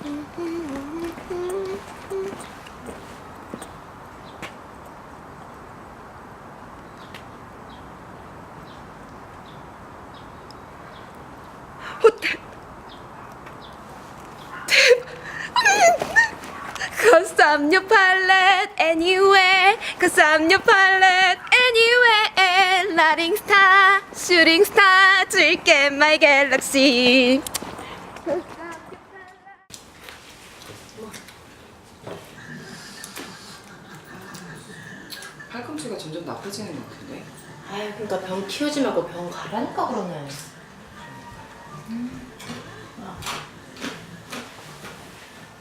Cause I'm your pilot anywhere. Cause I'm your pilot anywhere. Lighting star, shooting star, 줄게 my galaxy. 팔꿈치가 점점 나빠지는 것 같은데? 아유 그러니까 병 키우지 말고 병 가라니까 그러네.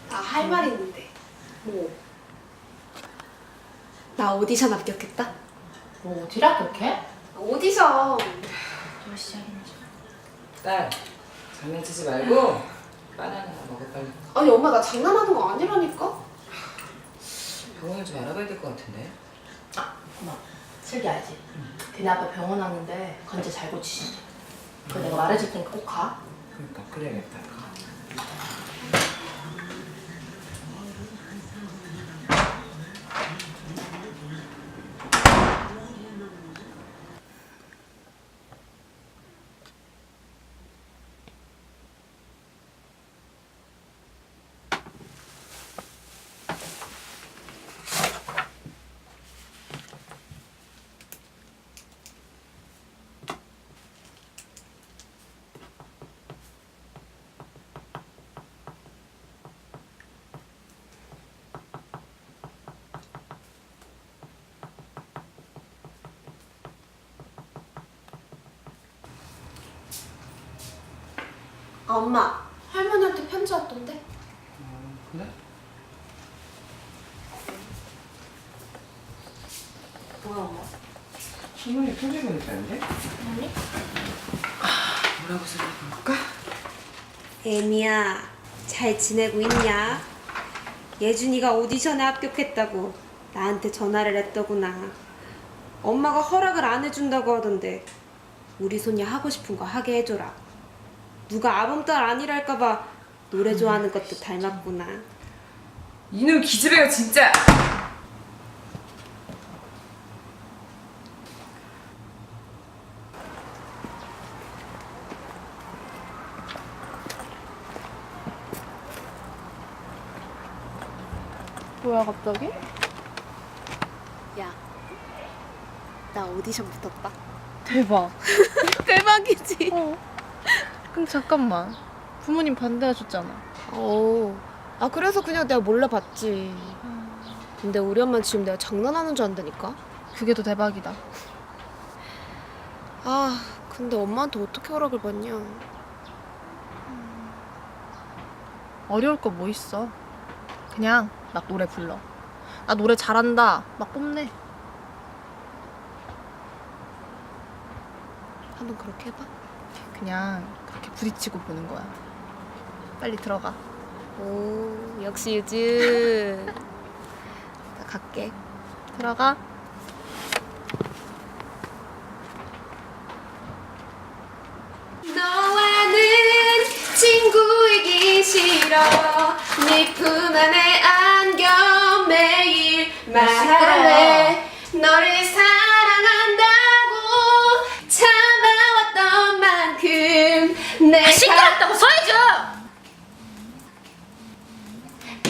나 할 말 있는데. 뭐? 나 오디션 합격했다. 뭐 어디를 합격해? 오디션. 또 시작이네. 딸, 장난치지 말고 바나나 하나 먹어 빨리. 아니 엄마 나 장난하는 거 아니라니까. 병원을 좀 알아봐야 될 것 같은데? 아 고마. 슬기 알지? 걔네 아빠 병원 왔는데 관제 잘 고치신대. 그거 내가 말해줄 테니까 꼭 가. 그러니까 그래야겠다. 아, 엄마 할머니한테 편지 왔던데. 어, 그래? 뭐야 엄마? 신문이 편지 보냈다는데? 아니? 뭐라고 써볼까? 애미야 잘 지내고 있냐? 예준이가 오디션에 합격했다고 나한테 전화를 했더구나. 엄마가 허락을 안 해준다고 하던데 우리 손이 하고 싶은 거 하게 해줘라. 누가 아범딸 아니랄까봐 노래 좋아하는 것도 닮았구나. 이놈 기집애가 진짜! 뭐야 갑자기? 야, 나 오디션 붙었다. 대박. 대박이지. 어. 그럼 잠깐만. 부모님 반대하셨잖아. 어. 아 그래서 그냥 내가 몰래 봤지. 근데 우리 엄마 지금 내가 장난하는 줄 안다니까. 그게 더 대박이다. 아 근데 엄마한테 어떻게 허락을 받냐. 어려울 거 뭐 있어. 그냥 막 노래 불러. 나 노래 잘한다. 막 뽐내. 한번 그렇게 해봐. 그냥 그렇게 부딪히고 보는 거야. 빨리 들어가. 오 역시 유준. 나 갈게. 들어가. 너와는 친구이기 싫어 네 품 안에 내가 시끄럽다고 소리 좀!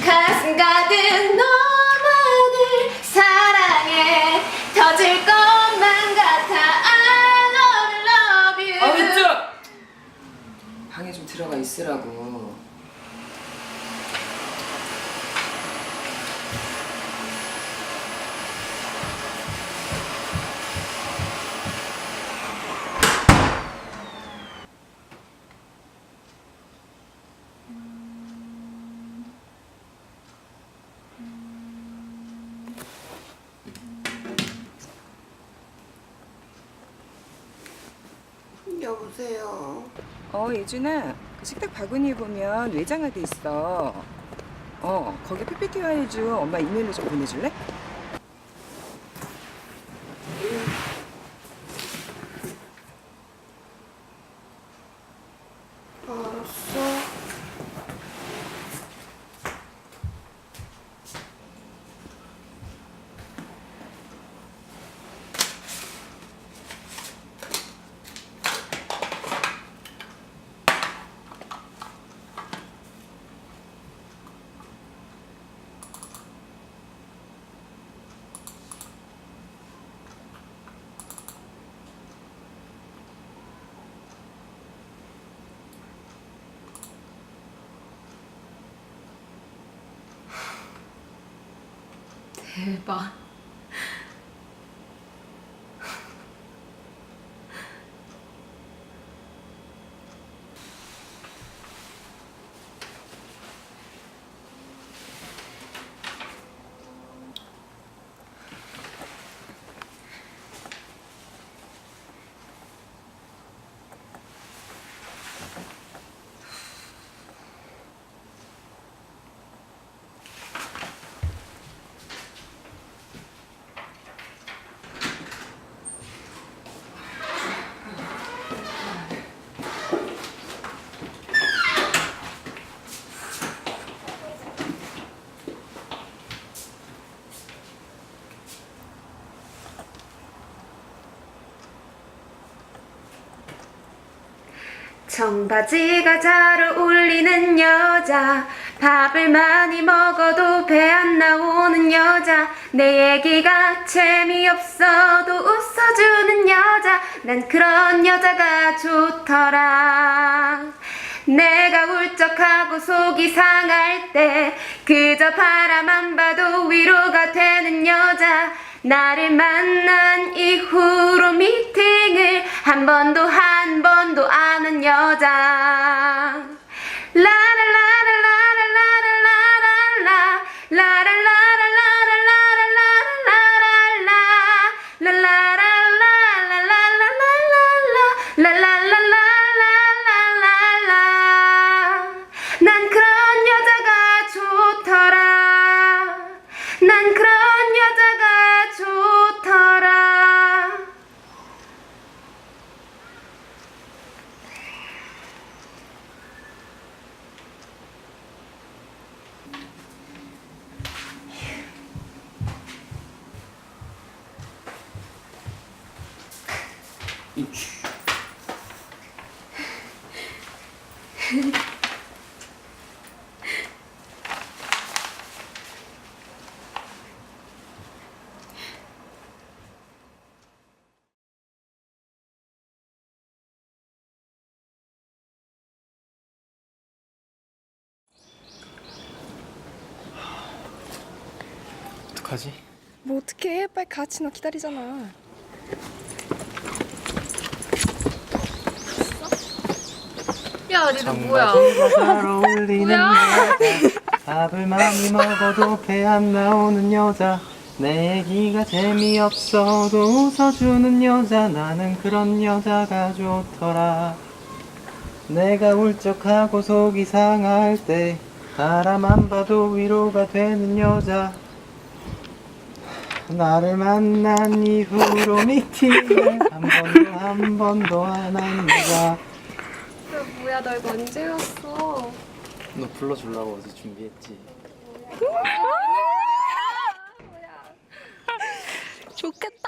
가슴 가득 너만을 사랑해 터질 것만 같아 I love you, love 아, 왼쪽! 방에 좀 들어가 있으라고. 보세요 어, 예준아. 그 식탁 바구니에 보면 외장하드 있어. 어, 거기 PPT 파일 좀 엄마 이메일로 좀 보내줄래? ええ、 청바지가 잘 어울리는 여자 밥을 많이 먹어도 배 안 나오는 여자 내 얘기가 재미없어도 웃어주는 여자 난 그런 여자가 좋더라. 내가 울적하고 속이 상할 때 그저 바라만 봐도 위로가 되는 여자 나를 만난 이후로 인생을 한 번도 한 번도 아는 여자. 라라 어떡하지? 뭐 어떻게 해? 빨리 같이 너 기다리잖아. 야 니들 뭐야? 잘 어울리는 여자. 밥을 많이 먹어도 배 안 나오는 여자. 내 얘기가 재미없어도 웃어주는 여자. 나는 그런 여자가 좋더라. 내가 울적하고 속이 상할 때 바라만 봐도 위로가 되는 여자. 나를 만난 이후로 미팅을 한 번도 한 번도 안 한 여자 뭐야 너 이거 언제 외웠어? 너 불러주려고 어제 준비했지. 좋겠다.